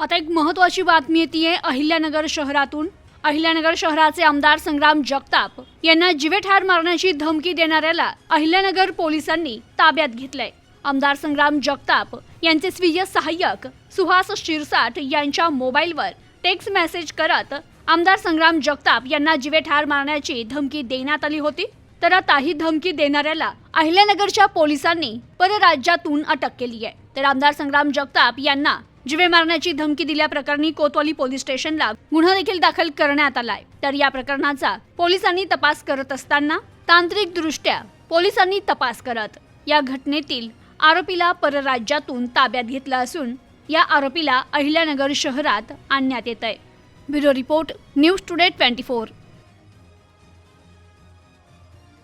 आता एक महत्वाची बातमी येते अहिल्यानगर शहरातून. अहिल्यानगर शहराचे आमदार संग्राम जगताप यांना जिवेठार मारण्याची धमकी देणाऱ्याला अहिल्यानगर पोलिसांनी ताब्यात घेतलंय. आमदार संग्राम जगताप यांचे स्वीय सहाय्यक सुहास शिरसाट यांच्या मोबाईलवर टेक्स्ट मेसेज करत आमदार संग्राम जगताप यांना जिवेठार मारण्याची धमकी देण्यात आली होती. तर आता ही धमकी देणाऱ्याला अहिल्यानगरच्या पोलिसांनी परराज्यातून अटक केली आहे तर आमदार संग्राम जगताप यांना जिवे मारण्याची धमकी दिल्याप्रकरणी कोतवाली पोलीस स्टेशनला गुन्हा देखील दाखल करण्यात आलाय. तर या प्रकरणाचा पोलिसांनी तपास करत असताना तांत्रिक दृष्ट्या पोलिसांनी तपास करत या घटनेतील आरोपीला परराज्यातून ताब्यात घेतलं असून या आरोपीला अहिल्यानगर शहरात आणण्यात येत आहे bureau report news today twenty four.